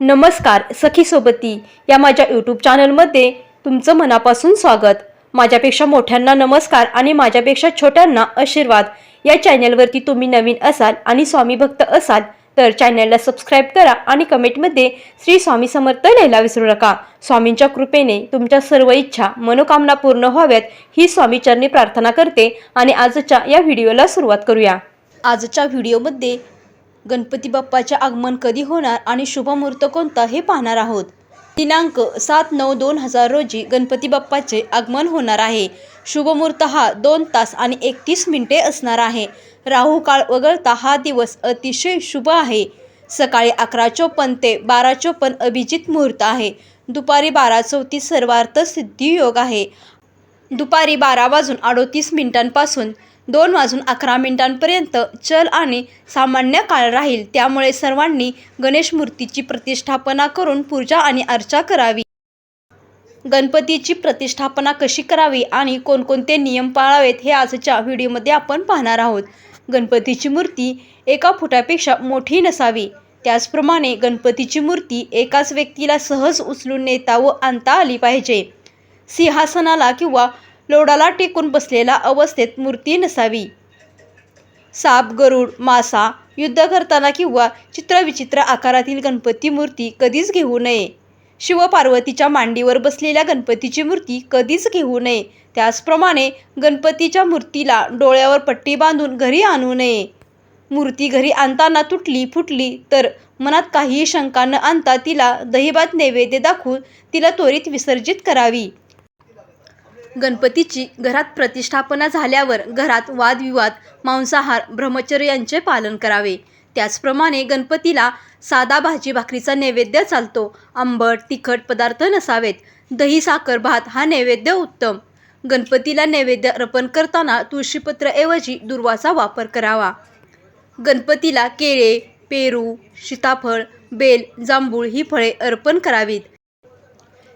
नमस्कार सखी सोबती या माझ्या यूट्यूब चॅनलमध्ये तुमचं मनापासून स्वागत. माझ्यापेक्षा मोठ्यांना नमस्कार आणि माझ्यापेक्षा छोट्यांना आशीर्वाद. या चॅनलवरती तुम्ही नवीन असाल आणि स्वामी भक्त असाल तर चॅनलला सबस्क्राईब करा आणि कमेंटमध्ये श्री स्वामी समर्थ लिहायला विसरू नका. स्वामींच्या कृपेने तुमच्या सर्व इच्छा मनोकामना पूर्ण व्हाव्यात ही स्वामीचरणी प्रार्थना करते. आणि आजच्या या व्हिडिओला सुरुवात करूया. आजच्या व्हिडिओमध्ये गणपती बाप्पाचे आगमन कधी होणार आणि शुभमुहूर्त कोणता हे पाहणार आहोत. दिनांक सात नऊ दोन हजार रोजी गणपती बाप्पाचे आगमन होणार आहे. शुभमुहूर्त हा दोन तास आणि एकतीस मिनिटे असणार आहे. राहू काळ वगळता हा दिवस अतिशय शुभ आहे. सकाळी अकरा चोपन्न ते बारा चोपन्न अभिजित मुहूर्त आहे. दुपारी बारा चौतीस सर्वार्थ सिद्धी योग आहे. दुपारी बारा वाजून अडोतीस मिनिटांपासून दोन वाजून अकरा मिनिटांपर्यंत चल आणि सामान्य काळ राहील. त्यामुळे सर्वांनी गणेश मूर्तीची प्रतिष्ठापना करून पूजा आणि अर्चा करावी. गणपतीची प्रतिष्ठापना कशी करावी आणि कोणकोणते नियम पाळावेत हे आजच्या व्हिडिओमध्ये आपण पाहणार आहोत. गणपतीची मूर्ती एका फुटापेक्षा मोठी नसावी. त्याचप्रमाणे गणपतीची मूर्ती एकाच व्यक्तीला सहज उचलून नेता व आणता आली पाहिजे. सिंहासनाला किंवा लोडाला टेकून बसलेल्या अवस्थेत मूर्ती नसावी. साप गरुड मासा युद्ध करताना किंवा चित्रविचित्र आकारातील गणपती मूर्ती कधीच घेऊ नये. शिवपार्वतीच्या मांडीवर बसलेल्या गणपतीची मूर्ती कधीच घेऊ नये. त्याचप्रमाणे गणपतीच्या मूर्तीला डोळ्यावर पट्टी बांधून घरी आणू नये. मूर्ती घरी आणताना तुटली फुटली तर मनात काहीही शंका न आणता तिला दहीभात नैवेद्य दाखवून तिला त्वरित विसर्जित करावी. गणपतीची घरात प्रतिष्ठापना झाल्यावर घरात वादविवाद मांसाहार ब्रह्मचर्य यांचे पालन करावे. त्याचप्रमाणे गणपतीला साधा भाजी भाकरीचा नैवेद्य चालतो. आंबट तिखट पदार्थ नसावेत. दही साखर भात हा नैवेद्य उत्तम. गणपतीला नैवेद्य अर्पण करताना तुळशीपत्रऐवजी दुर्वाचा वापर करावा. गणपतीला केळे पेरू सीताफळ बेल जांभूळ ही फळे अर्पण करावीत.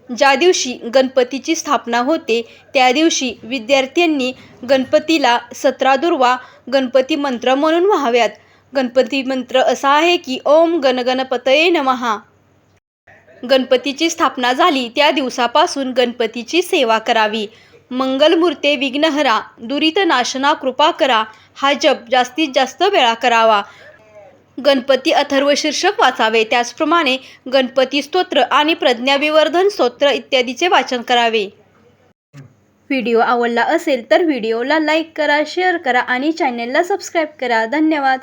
ज्या दिवशी गणपतीची स्थापना होते त्या दिवशी विद्यार्थ्यांनी गणपतीला सतरा दुर्वा गणपती मंत्र म्हणून व्हाव्यात. गणपती मंत्र असा आहे की ओम गणगणपतये नमहा गणपतीची स्थापना झाली त्या दिवसापासून गणपतीची सेवा करावी. मंगलमूर्ते विघ्नहरा दुरित नाशना कृपा करा हा जप जास्तीत जास्त वेळा करावा. गणपती अथर्व शीर्षक वाचावे. त्याचप्रमाणे गणपती स्तोत्र आणि प्रज्ञाविवर्धन स्तोत्र इत्यादीचे वाचन करावे. व्हिडिओ आवडला असेल तर व्हिडिओला लाईक करा शेअर करा आणि चॅनलला सबस्क्राईब करा. धन्यवाद.